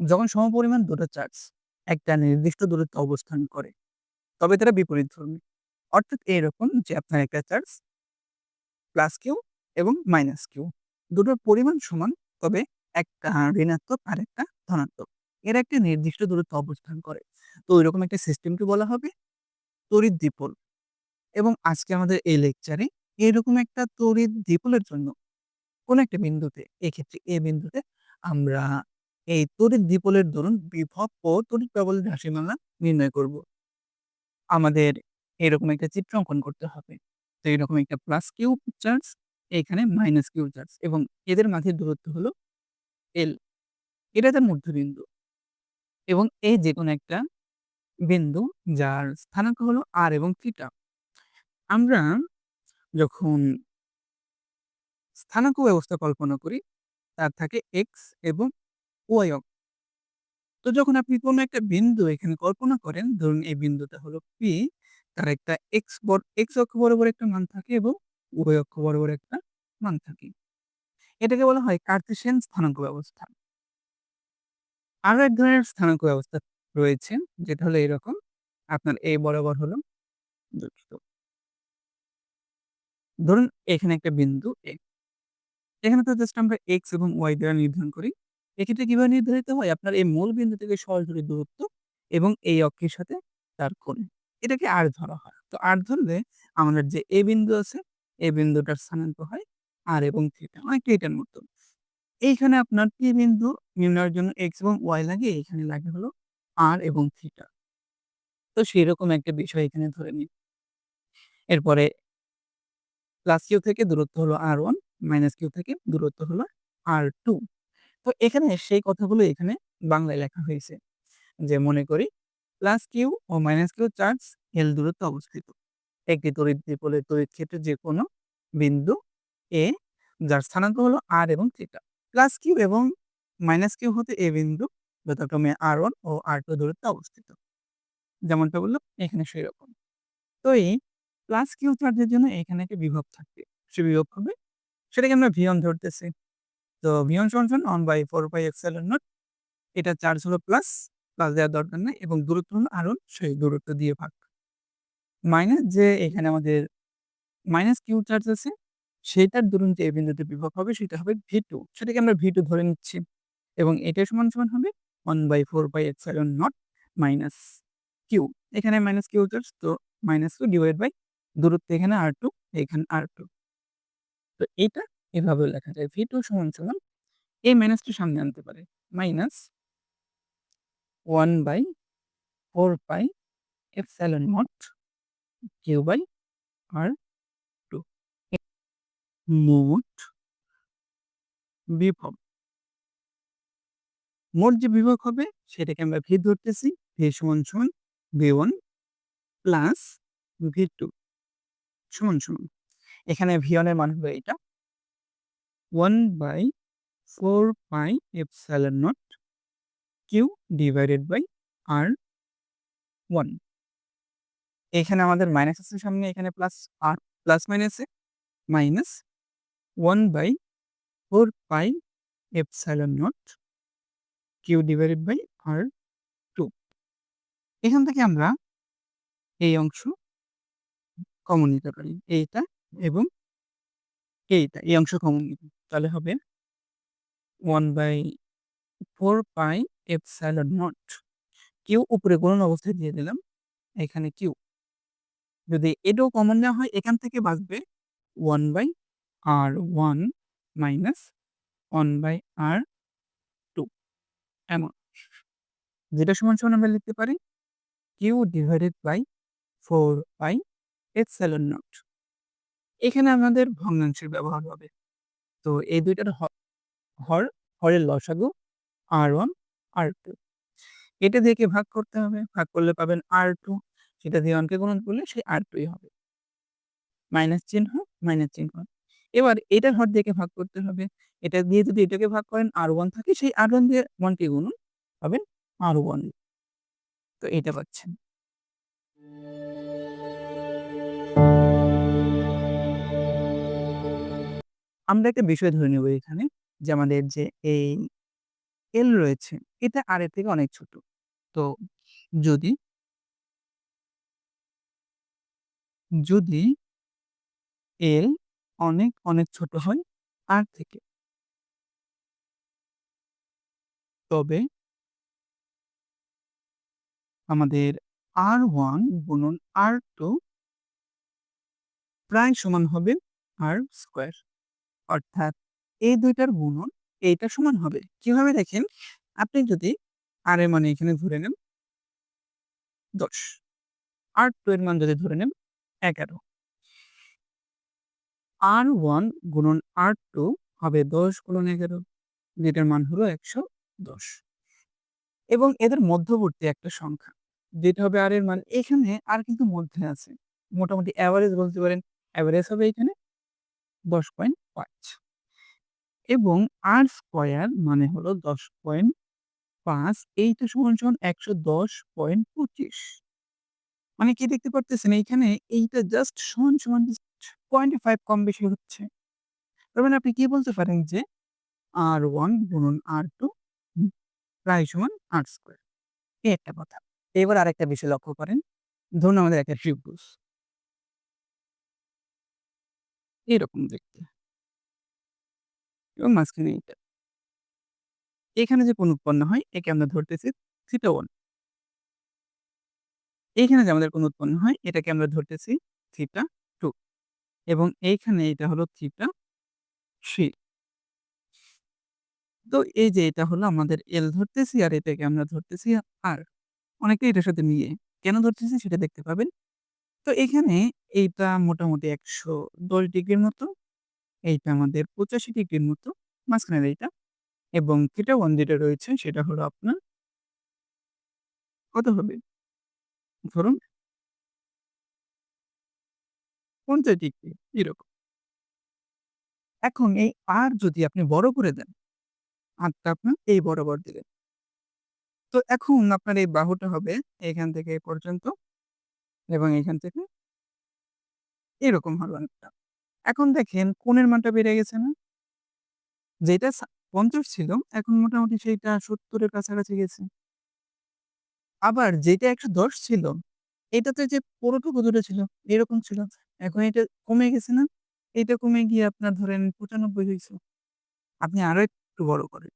যখন সমপরিমাণ দুটো চার্জ একটা নির্দিষ্ট দূরত্বে অবস্থান করে, তবে তারা বিপরীতধর্মী। অর্থাৎ এরকম যে আপনার একটা চার্জ প্লাস কিউ এবং মাইনাস কিউ দুটোর পরিমাণ সমান তবে একটা ঋণাত্মক আরেকটা ধনাত্মক। এরা একটা নির্দিষ্ট দূরত্ব অবস্থান করে। তো ঐরকম একটা সিস্টেমকে বলা হবে তড়িৎ দ্বিপল। এবং আজকে আমাদের এই লেকচারে এরকম একটা তড়িৎ দ্বিপলের জন্য কোন একটা বিন্দুতে, এক্ষেত্রে এ বিন্দুতে আমরা এই তড়িৎ দ্বিপলের দরুন বিভব ও তড়িৎ প্রবলের রাশিমালা নির্ণয় করব। আমাদের এরকম একটা চিত্র অঙ্কন করতে হবে। তো এরকম একটা প্লাস কিউ চার্জ, এখানে মাইনাস কিউ চার্জ এবং এদের মাঝের দূরত্ব হলো এল। এটা তার মধ্যবিন্দু। এবং এই যে কোনো একটা বিন্দু যার স্থানাঙ্ক হলো আর এবং থিটা। আমরা যখন স্থানাঙ্ক ব্যবস্থা কল্পনা করি, তার থাকে এক্স এবং ওয়াই অক্ষ। তো যখন আপনি কোন একটা বিন্দু এখানে কল্পনা করেন, ধরুন এই বিন্দুটা হলো পি, তার একটা এক্স এক্স অক্ষ বরাবর একটা মান থাকে এবং ওয়াই অক্ষ বরাবর একটা মান থাকে। এটাকে বলা হয় কার্তেশিয়ান স্থানাঙ্ক ব্যবস্থা। আরও এক ধরনের স্থানাঙ্ক ব্যবস্থা রয়েছে, যেটা হলো এরকম। আপনার এ বরাবর হলো দুঃখিত। ধরুন এখানে একটা বিন্দু এ। এখানে তো জাস্ট আমরা এক্স এবং ওয়াই দ্বারা নির্ধারণ করি। এক্ষেত্রে কীভাবে নির্ধারিত হয়? আপনার এই মূল বিন্দু থেকে সরাসরি দূরত্ব এবং এই অক্ষের সাথে তার কোণ। এটাকে আর ধরা হয়। তো আর ধরলে আমাদের যে এ বিন্দু আছে, এ বিন্দুটার স্থানাঙ্ক হয় আর এবং থিটা। অনেকটা এটার মতো। এইখানে আপনার পি বিন্দু নির্ণয়ের জন্য এক্স এবং ওয়াই লাগে, এইখানে লাগে হলো আর এবং থিটা। তো সেরকম একটা বিষয় এখানে ধরে নিই। এরপরে প্লাস কিউ থেকে দূরত্ব হলো আর ওয়ান মাইনাস কিউ থেকে দূরত্ব হলো আর2। তো এখানে সেই কথাগুলো এখানে বাংলায় লেখা হয়েছে। যে মনে করি প্লাস কিউ ও মাইনাস কিউ চার্জ এল দূরত্বে অবস্থিত। একটি তড়িৎ দ্বিপলের তড়িৎ ক্ষেত্রের যেকোনো বিন্দু এ যার স্থানাঙ্ক হলো আর এবং থিটা। প্লাস কিউ এবং মাইনাস কিউ হতে এ বিন্দু যথাক্রমে আর1 ও আর2 দূরত্বে অবস্থিত। যেমনটা বললাম, এখানে সেরকম। তো এই প্লাস কিউ চার্জের জন্য এখানে একটা বিভব থাকবে। সে বিভব হবে, সেটাকে আমরা ভি1 ধরতেছি। তো ভি1 সমান 1 বাই 4 পাই এপসিলন নট। এটা চার্জ হলো প্লাস, প্লাস দেওয়ার দরকার নাই এবং দূরত্ব হলো আর1 সেই দূরত্ব দিয়ে ভাগ। মাইনাস যে এখানে আমাদের মাইনাস কিউ চার্জ আছে, সেটার দরুন যে বিন্দুতে বিভব হবে সেটা হবে ভি টু সেটাকে আমরা ভি টু ধরে নিচ্ছি। এবং এটা সমান সমান হবে one by 4 pi epsilon naught minus Q. এখানে মাইনাস কিউ চার্জ তো মাইনাস কিউ ডিভাইড বাই দূরত্ব এখানে আর2, এখানে আর টু তো এটা এভাবেও লেখা যায়। ভি2 সমান সমান এই মাইনাসটা সামনে আনতে পারে। Minus one by 4 pi epsilon naught Q by আর2। মোট বিভব। মোট যে বিভব হবে, সেটাকে আমরা ভি ধরতেছি। ভি সমান সমান V one plus V two সমান সমান। এখানে ভি1 এর মান হবে এটা। 1 by 4 pi epsilon naught Q divided by আর1। এখানে আমাদের মাইনাস আছে সামনে, এখানে প্লাস আর প্লাস মাইনাসে minus 1 by 4 pi epsilon naught Q divided by আর2। এখান থেকে আমরা এই অংশ কমন নিতে পারি। এইটা এবং এইটা, এই অংশ কমন নিব। তাহলে হবে one by 4 pi epsilon naught Q উপরে গুণন অবস্থায় দিয়ে দিলাম। এখানে কিউ। যদি এটাও কমন নেওয়া হয়, এখান থেকে বাঁচবে one by R one minus one by R two এমন। যেটা সমান সমান আমরা লিখতে পারি Q divided by 4 pi epsilon naught. এখানে আমাদের ভগ্নাংশের ব্যবহার হবে। তো এই দুইটার হর, হরের লসাগু আর1, আর2। এটা দিয়ে কে ভাগ করতে হবে? ভাগ করলে পাবেন আর টু সেটা দিয়ে 1 কে গুণন করলে সেই আর টুই হবে। মাইনাস চিহ্ন, মাইনাস চিহ্ন। এবার এটার হর দিয়ে ভাগ করতে হবে। এটা দিয়ে যদি এটাকে ভাগ করেন আর ওয়ান থাকে সেই আর ওয়ান দিয়ে 1 কে গুণন পাবেন আর1। তো এটা পাচ্ছেন। আমরা একটা বিষয় ধরে নেব এখানে যে আমাদের যে এই এল রয়েছে এটা আর এর থেকে অনেক ছোট। তো যদি যদি এল অনেক, অনেক ছোট হয় আর থেকে তবে আমাদের R1 গুণন R2 প্রায় সমান হবে আর স্কয়ার। অর্থাৎ এই ২ টার গুণন এইটা সমান হবে। কীভাবে দেখেন? আপনি যদি আর এর মানে এখানে ধরে নেন ১০ R2 এর মান যদি ধরে নেন ১১ R1 গুণন আর টু হবে ১০ গুণন ১১ যেটার মান হলো ১১০ এবং এদের মধ্যবর্তী একটা সংখ্যা যেটা হবে আর এর মান এখানে আর কিন্তু মধ্যে আছে। মোটামুটি এভারেজ বলতে পারেন। এভারেজ হবে এখানে ১০.৫ এবং R স্কয়ার মানে হলো ১০.৫ এইটা সমান, সমান ১১০.২৫ মানে কি দেখতে পারতেছেন এইখানে এইটা জাস্ট সমান, সমান পয়েন্ট ফাইভ কম বেশি হচ্ছে। তার মানে আপনি কি বলতে পারেন যে R1 গুণন R2 হুম, প্রায় সমান R স্কোয়ার এই একটা কথা। এবার আরেকটা বিষয় লক্ষ্য করেন। ধরুন আমাদের একটা ত্রিভুজ। এরকম দেখতে। এবং মাঝখানে এইটা। এখানে যে কোন উৎপন্ন হয়, একে আমরা ধরতেছি থিটা 1 এইখানে যে আমাদের কোন উৎপন্ন হয়, এটাকে আমরা ধরতেছি থিটা 2 এবং এইখানে এটা হলো থিটা থ্রি তো এই যে এটা হলো আমাদের এল ধরতেছি আর এটাকে আমরা ধরতেছি আর। অনেকে এটার সাথে নিয়ে কেন ধরতেছি সেটা দেখতে পাবেন। তো এখানে এইটা মোটামুটি ১১০ ডিগ্রির মতো। এইটা আমাদের ৮৫ ডিগ্রির মতো। মাঝখানের এইটা। এবং থিটা 1 যেটা রয়েছে সেটা হলো আপনার কত হবে? ধরুন ৫০ ডিগ্রি এরকম। এখন এই আর যদি আপনি বড় করে দেন, আরটা আপনার এই বরাবর দিলেন। তো এখন আপনার এই বাহুটা হবে এখান থেকে পর্যন্ত এবং এখান থেকে এরকম হবে অনেকটা। এখন দেখেন কোণের মানটা বেড়ে গেছে না? যেটা পঞ্চাশ ছিল, এখন মোটামুটি সেইটা সত্তরের কাছাকাছি গেছে। আবার যেটা ১১০ ছিল, এটাতে যে পুরোটুকু জুড়ে ছিল, এরকম ছিল। এখন এটা কমে গেছে না? এটা কমে গিয়ে আপনার ধরেন পঁচানব্বই হয়েছে আপনি আরও একটু বড় করেন।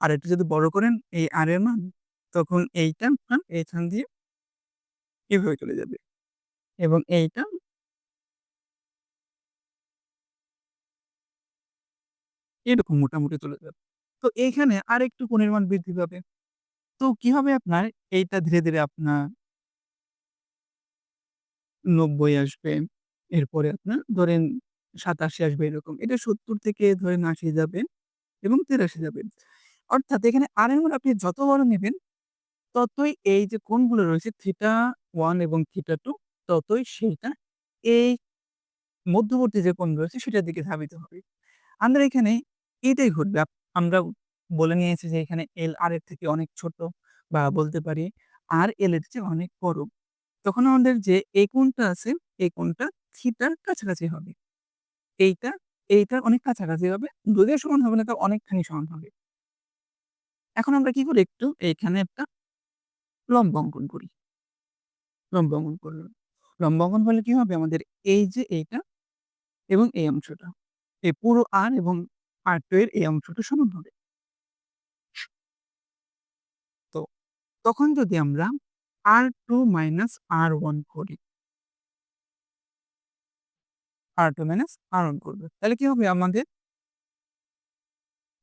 আর একটু যদি বড় করেন, এই আর এর মান, তখন এইটা আপনার এইখান দিয়ে এভাবে চলে যাবে। এবং এইটা এরকম মোটামুটি চলে যাবে। তো এইখানে আরেকটু কোণের মান বৃদ্ধি পাবে। তো কি হবে আপনার এইটা ধীরে, ধীরে আপনার ৯০ আসবে। এরপরে আপনার ধরেন ৮৭ আসবে এরকম। এটা ৭০ থেকে ধরেন ৮০ যাবে এবং ৮৩ যাবে। অর্থাৎ এখানে আর এর মান আপনি যত বড় নেবেন ততই এই যে কোণগুলো রয়েছে থিটা ওয়ান এবং থিটা টু ততই সেইটা এই মধ্যবর্তী যে কোণ রয়েছে সেটার দিকে ধাবিত হবে। আমরা এখানে এটাই ঘটবে। আমরা বলে নিয়েছি যে এখানে এল আর এর থেকে অনেক ছোট বা বলতে পারি আর এল এর চেয়ে অনেক বড়। তখন আমাদের যে এই কোণটা আছে এই কোণটা থিটার কাছাকাছি হবে। এইটা, এইটার অনেক কাছাকাছি হবে। যদিও সমান হবে না তাও অনেকখানি সমান হবে। এখন আমরা কি করি একটু এইখানে একটা লম্ব অঙ্কন করি। লম্ব অঙ্কন করলাম। লম্ব অঙ্কন করলে কি হবে আমাদের এই যে এইটা এবং এই অংশটা। এই পুরো আর এবং R2 এর এই অংশটা সমান হবে। তো তখন যদি আমরা R2 মাইনাস R1 করি R2 মাইনাস R1 করব। তাহলে কি হবে আমাদের?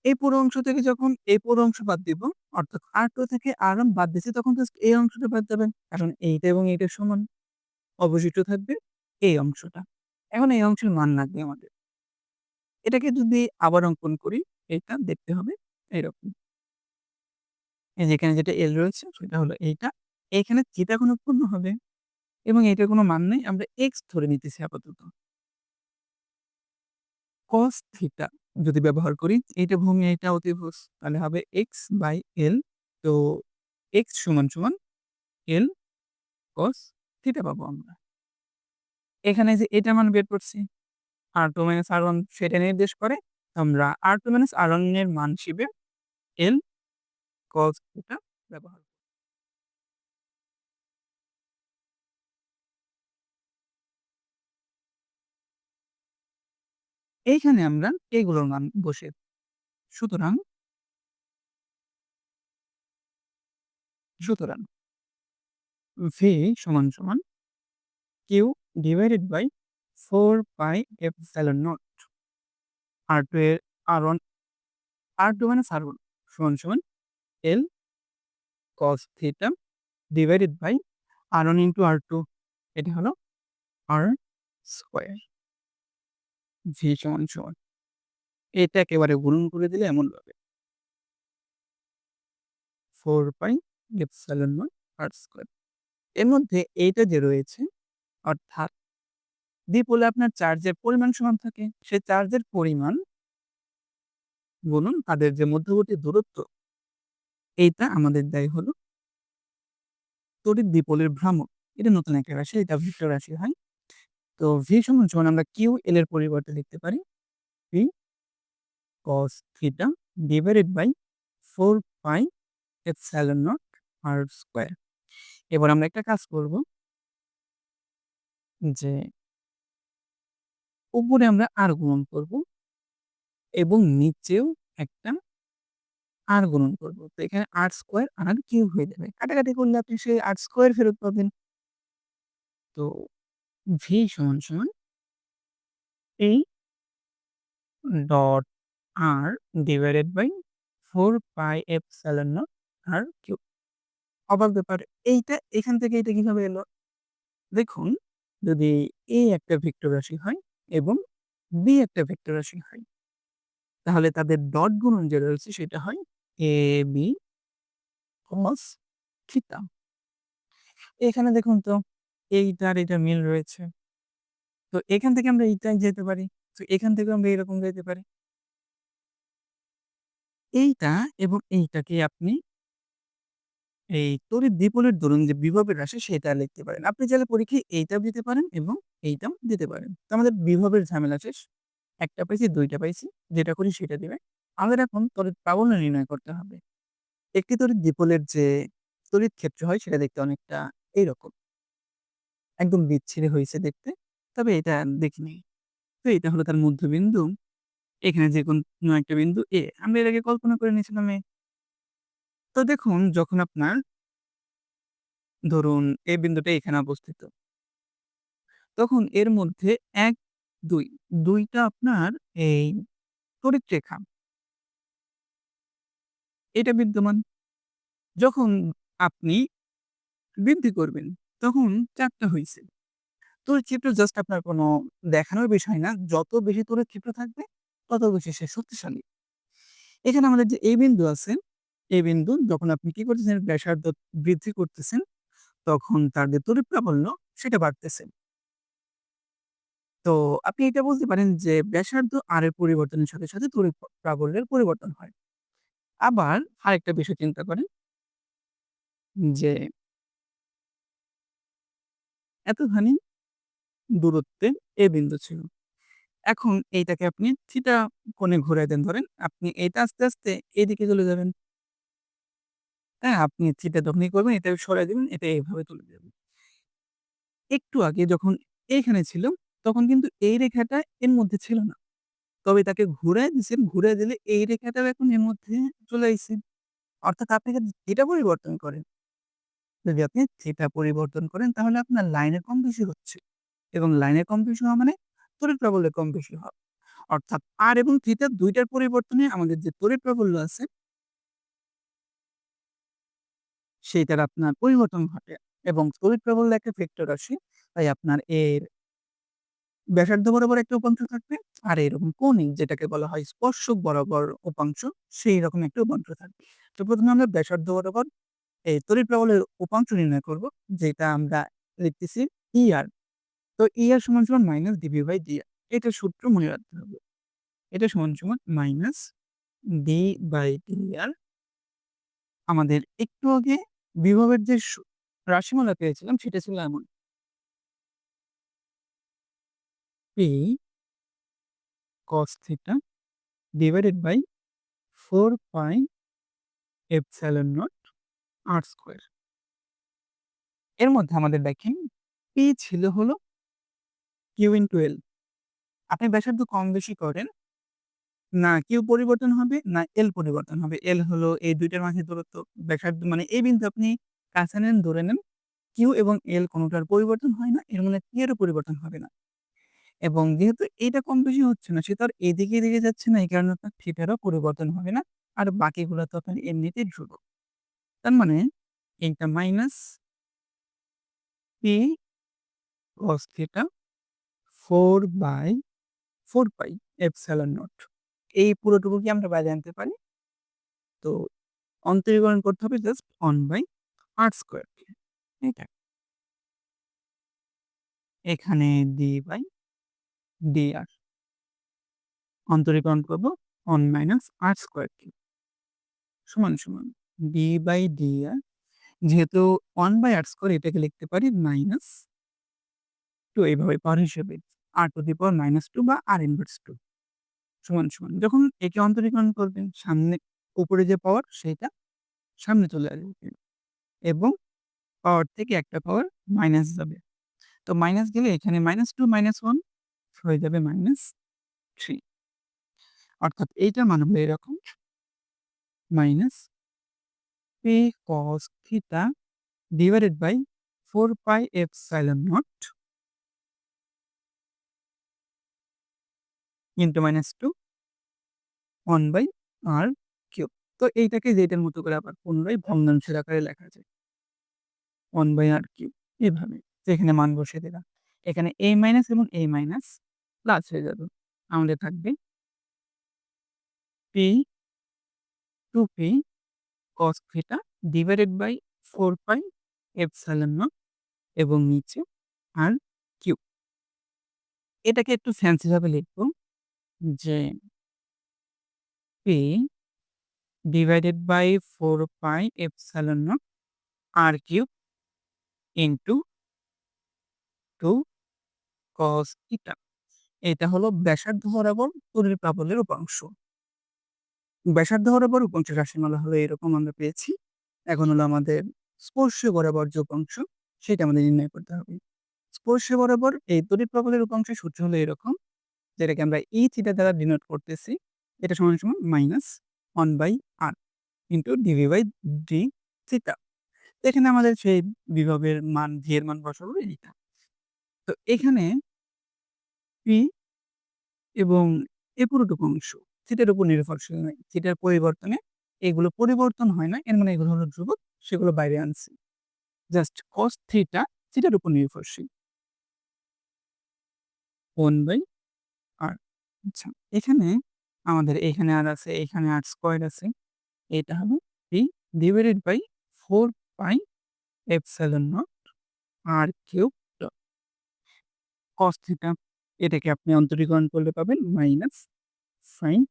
এই পুরো অংশ থেকে যখন এই পুরো অংশ বাদ দিব, অর্থাৎ আর টু থেকে R1 বাদ দিছি তখন জাস্ট এই অংশটা বাদ দেবেন কারণ এইটা এবং এইটা সমান। অবশিষ্ট থাকবে এই অংশটা। এখন এই অংশের মান লাগবে আমাদের। এটাকে যদি আবার অঙ্কন করি, এইটা দেখতে হবে এইরকম। এই যে এখানে যেটা এল রয়েছে সেটা হলো এইটা। এখানে থিটা কোণ উৎপন্ন হবে এবং এটার কোনো মান নেই। আমরা এক্স ধরে নিতেছি আপাতত। কস থিটা যদি ব্যবহার করি, এইটা ভূমি এটা অতিভুজ। তাহলে হবে এক্স বাই এল। তো এক্স সমান, সমান এল কস থিটা পাবো আমরা। এখানে যে এটার মান বের করছি R2 মাইনাস R1 সেটা নির্দেশ করে। আমরা R2 মাইনাস R1 এর মান হিসেবে এল cos থিটা ব্যবহার। এইখানে আমরা এগুলোর মান বসে সুতরাং সুতরাং v সমান, সমান q divided by 4 pi epsilon naught R2 এর R1 R2 মানে R1 সমান, সমান L cos theta divided by R1 into R2 এটা হলো R স্কয়ার v সমান, সমান। এটা একেবারে গুণন করে দিলে এমন হবে। 4 pi epsilon naught R square এর মধ্যে এইটা যে রয়েছে অর্থাৎ দ্বিপোলে আপনার চার্জের পরিমাণ সমান থাকে। সেই চার্জের পরিমাণ গুণন তাদের যে মধ্যবর্তী দূরত্ব, এইটা আমাদের দেয় হলো তড়িৎ দ্বিপোলের ভ্রামক। এটা নতুন একটা রাশি, এটা ভেক্টর রাশি হয়। তো ভি সমান সমান আমরা কিউ এল এর পরিবর্তে লিখতে পারি। V cos theta divided by four pi epsilon naught R square এবার আমরা একটা কাজ করব যে উপরে আমরা আর গুণন করব। এবং নিচেও একটা আর গুণন করব। তো এখানে আর স্কোয়ার আর কিউ হয়ে যাবে। কাটাকাটি করলে আপনি সেই আর স্কোয়ার ফেরত পাবেন। তো ভি সমান সমান এই dot R divided by four pi epsilon naught R Q অবাক ব্যাপার, এইটা এখান থেকে এটা কীভাবে এলো? দেখুন, যদি এই একটা ভেক্টর রাশি হয় এবং বি একটা ভেক্টর রাশি হয়। তাহলে তাদের ডট গুণন যে রয়েছে সেটা হয় এ বি কস থিটা এখানে দেখুন তো এইটার এটা মিল রয়েছে। তো এখান থেকে আমরা এইটাই যেতে পারি। তো এখান থেকে আমরা এরকম যেতে পারি। এইটা এবং এইটাকে আপনি এই তড়িৎ দ্বিপলের দরুন যে বিভবের রাশি সেটা লিখতে পারেন। আপনি চাইলে পরীক্ষায় এইটাও দিতে পারেন এবং এইটাও দিতে পারেন। তো আমাদের বিভবের ঝামেলা শেষ। একটা পাইছি, দুইটা পাইছি, যেটা করি সেটা দিবে। আমাদের এখন তড়িৎ প্রাবল্য নির্ণয় করতে হবে। একটি তড়িৎ দ্বিপলের যে তড়িৎ ক্ষেত্র হয় সেটা দেখতে অনেকটা এইরকম। একদম বিচ্ছিরি হয়েছে দেখতে, তবে এটা দেখিনি তো এটা হলো তার মধ্যবিন্দু। এখানে যে কোনো একটা বিন্দু এ আমরা এর আগে কল্পনা করে নিয়েছিলাম তো দেখুন, যখন আপনার ধরুন এই বিন্দুটা এখানে অবস্থিত। তখন এর মধ্যে এক, দুই, দুইটা আপনার এই তড়িৎ রেখা এটা বিদ্যমান। যখন আপনি বৃদ্ধি করবেন, তখন চারটা হয়েছে তড়িৎ ক্ষেত্র জাস্ট আপনার কোনো দেখানোর বিষয় না। যত বেশি তড়িৎ ক্ষেত্র থাকবে, তত বেশি সে শক্তিশালী। এখানে আমাদের যে এই বিন্দু আছে এই বিন্দু যখন আপনি কি করতেছেন? ব্যাসার্ধ বৃদ্ধি করতেছেন, তখন তার যে তড়িৎ প্রাবল্য সেটা বাড়তেছে। তো আপনি এটা বলতে পারেন যে ব্যাসার্ধ আর এর পরিবর্তনের সাথে সাথে তড়িৎ প্রাবল্যের পরিবর্তন হয়। আবার আরেকটা বিষয় চিন্তা করেন যে এতখানি দূরত্বে এ বিন্দু ছিল। এখন এইটাকে আপনি থিটা কোণে ঘুরাই দেন ধরেন, আপনি এইটা আস্তে আস্তে এইদিকে চলে যাবেন। হ্যাঁ আপনি থিটা যখনই করবেন এটা সরাই দেবেন, এটা এইভাবে তুলে দেবেন। একটু আগে যখন এইখানে ছিল তখন কিন্তু এই রেখাটা এর মধ্যে ছিল না। তবে তাকে ঘুরাই দিচ্ছেন ঘুরাই দিলে এই রেখাটাও এখন এর মধ্যে চলে আসছে অর্থাৎ আপনি যদি থিটা পরিবর্তন করেন, যদি আপনি থিটা পরিবর্তন করেন, তাহলে আপনার লাইনের কম বেশি হচ্ছে। এবং লাইনের কম বেশি হওয়া মানে তড়িৎ প্রাবল্যের কম বেশি হওয়া। অর্থাৎ আর এবং থিটা দুইটার পরিবর্তনে আমাদের যে তড়িৎ প্রাবল্য আছে সেইটার আপনার পরিবর্তন ঘটে এবং তড়িৎ প্রাবল্য একটা ভেক্টর রাশি তাই আপনার এর ব্যাসার্ধ বরাবর একটা উপাংশ থাকবে আর এরকম কৌণিক যেটাকে বলা হয় স্পর্শক বরাবর উপাংশ সেই রকম একটা উপাংশ থাকবে। তো প্রথমে আমরা ব্যাসার্ধ বরাবর এই তড়িৎ প্রবলের উপাংশ নির্ণয় করব, যেটা আমরা লিখতেছি ইআর তো ইআর সমান সমান মাইনাস ডিবি বাই ডিআর এটা সূত্র মনে রাখতে হবে। এটা সমান সমান মাইনাস ডি বাই ডিআর আমাদের একটু আগে বিভবের যে রাশিমালা পেয়েছিলাম সেটা ছিল এমন P cos theta divided by 4 pi epsilon naught R square. এর মধ্যে আমাদের দেখেন পি ছিল হলো কিউ ইন টুয়েলভ আপনি ব্যাসার্ধ কম বেশি করেন না কিউ পরিবর্তন হবে, না এল পরিবর্তন হবে। এল হলো এই দুইটার মাঝে দূরত্ব। ব্যাসার্ধ মানে এই বিন্দু আপনি কাছে নেন, ধরে নেন। কিউ এবং এল কোনোটার পরিবর্তন হয় না। এর মানে পি এরও পরিবর্তন হবে না। এবং যেহেতু এইটা কম বেশি হচ্ছে না, সে তো আর এদিকে, এদিকে যাচ্ছে না। এই কারণে আপনার থিটারও পরিবর্তন হবে না। আর বাকিগুলো তো আপনার এমনিতেই ধ্রুবক। তার মানে এইটা minus P cos theta 4 by 4 pi epsilon naught. এই পুরোটুকু কি আমরা বাইরে আনতে পারি? তো অন্তরীকরণ করতে হবে just one by R square কে। এইটা। এখানে ডি বাই ডি আর অন্তরীকরণ করব ওয়ান মাইনাস আর স্কোয়ার কে। সমান, সমান ডি বাই ডি আর যেহেতু ওয়ান বাই আর স্কোয়ার এটাকে লিখতে পারি মাইনাস টু এইভাবে পাওয়ার হিসেবে R two the power minus two বা আর ইনভার্স 2 সমান, সমান। যখন একে অন্তরীকরণ করবেন সামনে উপরে যে পাওয়ার সেইটা সামনে চলে আসবে এবং পাওয়ার থেকে একটা পাওয়ার মাইনাস যাবে। তো মাইনাস গেলে এখানে মাইনাস টু মাইনাস ওয়ান হয়ে যাবে মাইনাস থ্রি অর্থাৎ এইটার মান হলো এরকম minus P cos theta divided by four pi epsilon naught into minus 2 1 by R cube. তো এইটাকে যেটার মতো করে আবার পুনরায় ভগ্নাংশের আকারে লেখা যায়। 1 বাই আর কিউব, এভাবে। তো এখানে মান বসিয়ে দিলাম। এখানে a মাইনাস এবং a মাইনাস প্লাস হয়ে যাবে। আমাদের থাকবে P 2p cos theta divided by 4 pi epsilon naught এবং নিচে আর কিউব। এটাকে একটু ফ্যান্সি ভাবে লিখব যে P divided by 4 pi epsilon naught R cube into 2 cos theta. এটা হলো ব্যাসার্ধ বরাবর তড়িৎ প্রাবল্যের উপাংশ। ব্যাসার্ধ বরাবর উপাংশের রাশিমালা হলো এরকম আমরা পেয়েছি। এখন হলো আমাদের স্পর্শ বরাবর যে উপাংশ, সেটা আমাদের নির্ণয় করতে হবে। স্পর্শ বরাবর এই তড়িৎ প্রবাহের উপাংশের সূত্র হলো এরকম যেটাকে আমরা ই থিটা দ্বারা ডিনোট করতেছি। এটা সমান, সমান minus one by R into D V by D theta. এখানে আমাদের সেই বিভবের মান ভি এর মান বসাবো এইটা। তো এখানে পি এবং এ পুরোটুকু অংশ থিটার উপর নির্ভরশীল নয়। থিটার পরিবর্তনে এগুলো পরিবর্তন হয় না। এর মানে এগুলো হলো ধ্রুবক সেগুলো বাইরে আনছি। জাস্ট কস থিটা থিটার উপর নির্ভরশীল। One by. আচ্ছা এখানে আমাদের এখানে আর আছে, এখানে আর স্কোয়ার আছে। এটা হবে P divided by four pi epsilon naught R cube cos theta এটাকে আপনি অন্তরীকরণ করলে পাবেন মাইনাস সাইন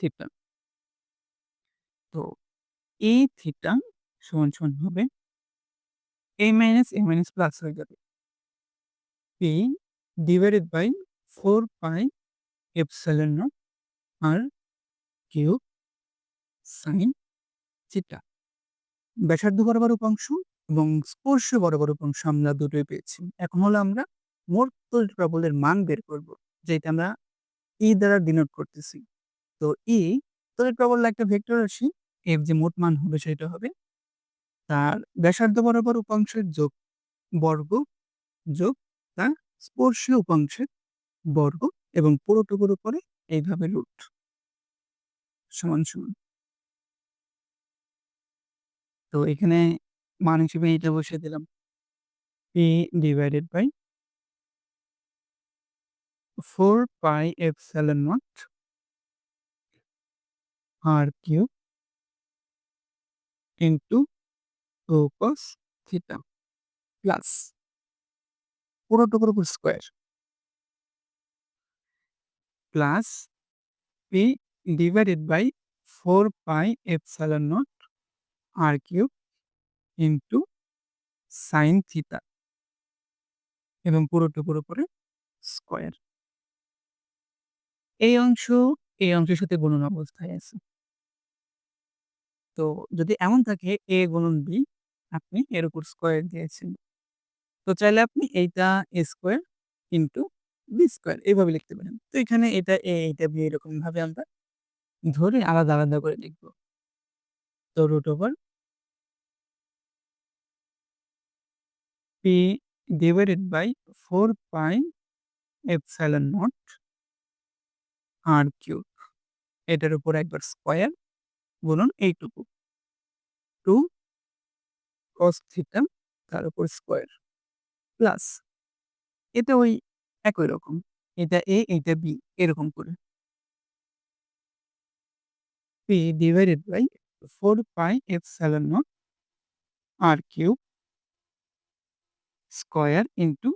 থিটা। তো এ থিটা সমান, সমান হবে A minus A minus plus হয়ে যাবে। P divided by four pi epsilon naught R cube sine theta. ব্যাসার্ধ বরাবর উপাংশ এবং স্পর্শ বরাবর উপাংশ আমরা দুটোই পেয়েছি। এখন হলো আমরা মোট তড়িৎ প্রবলের মান বের করব। যেটা আমরা ই দ্বারা ডিনোট করতেছি। তো ই তড়িৎ প্রবল একটা ভেক্টর রাশি। এর যে মোট মান হবে সেটা হবে তার ব্যাসার্ধ বরাবর উপাংশের যোগ বর্গ যোগ তার স্পর্শীয় উপাংশের বর্গ এবং পুরোটুকুর উপরে এইভাবে রুট। সমান, সমান। তো এখানে মান হিসেবে এটা বসিয়ে দিলাম। P divided by four pi epsilon naught R cube into 2 cos theta plus পুরোটুকুর উপর square plus P divided by 4 pi epsilon naught R cube into sine theta এবং পুরোটুকুর উপরে স্কোয়ার। এই অংশ, এই অংশের সাথে গুণন অবস্থায় আছে। তো যদি এমন থাকে a গুণন b, আপনি এর উপর স্কয়ার দিয়েছেন। তো চাইলে আপনি এইটা a square into b square এভাবে লিখতে পারেন। তো এখানে এটা a এইটা b এরকমভাবে আমরা ধরে আলাদা, আলাদা করে লিখব। তো root over p divided by 4 pi epsilon naught r cube এটার উপর একবার স্কয়ার গুণন এইটুকু 2 cos থিটা তার উপর স্কয়ার প্লাস এটা ওই একই রকম এটা এ এটা বি এরকম করে p divided by 4 pi epsilon naught r cube square into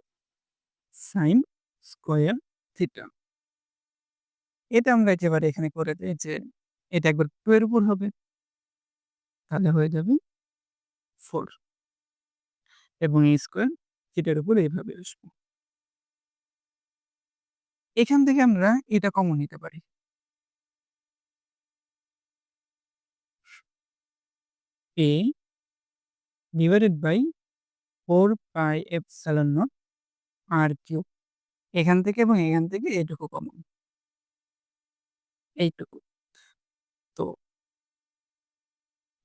sine square theta এটা আমরা একেবারে এখানে করে দেই যে এটা একবার 2 এর উপর হবে। তাহলে হয়ে যাবে 4 এবং এই স্কোয়ার থিটার উপর এইভাবে আসবে। এখান থেকে আমরা এটা কমন নিতে পারি। A divided by 4 pi epsilon naught r q এখান থেকে এবং এখান থেকে এটুকু কমন। এইটুকু। তো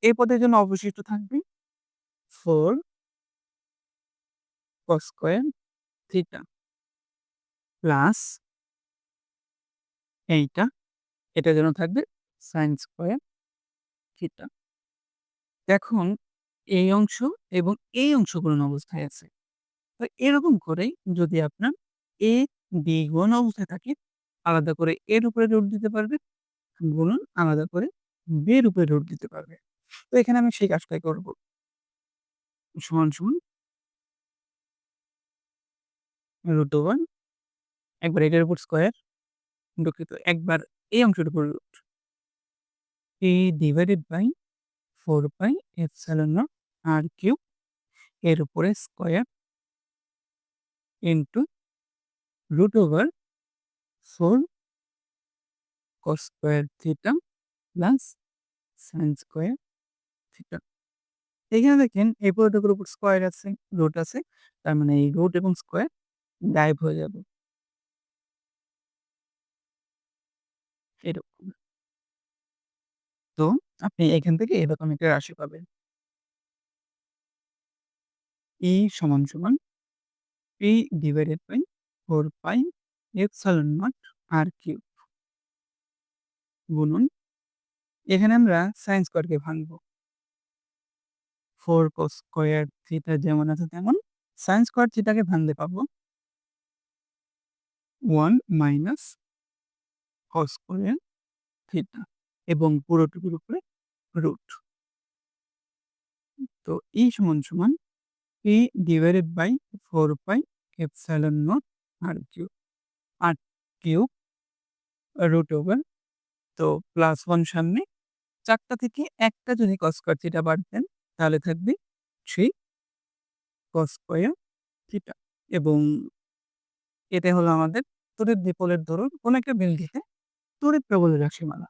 এই পদের জন্য অবশিষ্ট থাকবে 4 cos স্কয়ার থিটা প্লাস এইটা এটা যেন থাকবে সাইন স্কয়ার থিটা। এখন এই অংশ এবং এই অংশ অবস্থায় আছে। তো এরকম করেই যদি আপনার a b গুণ অবস্থায় থাকে আলাদা করে এর উপরে রুট দিতে পারবে গুণন আলাদা করে বের উপরে রুট দিতে পারবে। তো এখানে আমি সেই কাজটাই করব। সমান, সমান রুট ওভার একবার এটার উপর স্কয়ার দুঃখিত একবার এই উপর root a divided by 4 pi epsilon naught r cube এর উপরে square into root over 4 cos square theta plus sine square theta. এখানে দেখেন এই পুরোটার উপর স্কয়ার আছে, রুট আছে। তার মানে এই রুট এবং স্কয়ার গায়েব হয়ে যাবে। এরকম। তো আপনি এখান থেকে এরকম একটা রাশি পাবেন। E সমান, সমান p divided by 4 pi epsilon naught r cube. গুণন এখানে আমরা সাইন স্কয়ারকে ভাঙব। 4 cos স্কয়ার থিটা যেমন আছে তেমন সাইন স্কয়ার থিটাকে ভাঙলে পাবো 1 মাইনাস cos স্কয়ার থিটা এবং পুরোটুকুর উপরে রুট। তো E সমান, সমান p divided by 4 pi epsilon naught r cube. r cube root over two plus 1 সামনে 4 টা থেকে একটা যদি cos স্কয়ার থিটা বাদ দেন তাহলে থাকবে 3 cos স্কয়ার থিটা এবং এটা হলো আমাদের তড়িৎ দ্বিপলের দরুন কোন একটা বিন্দুতে তড়িৎ প্রবলের রাশিমালা।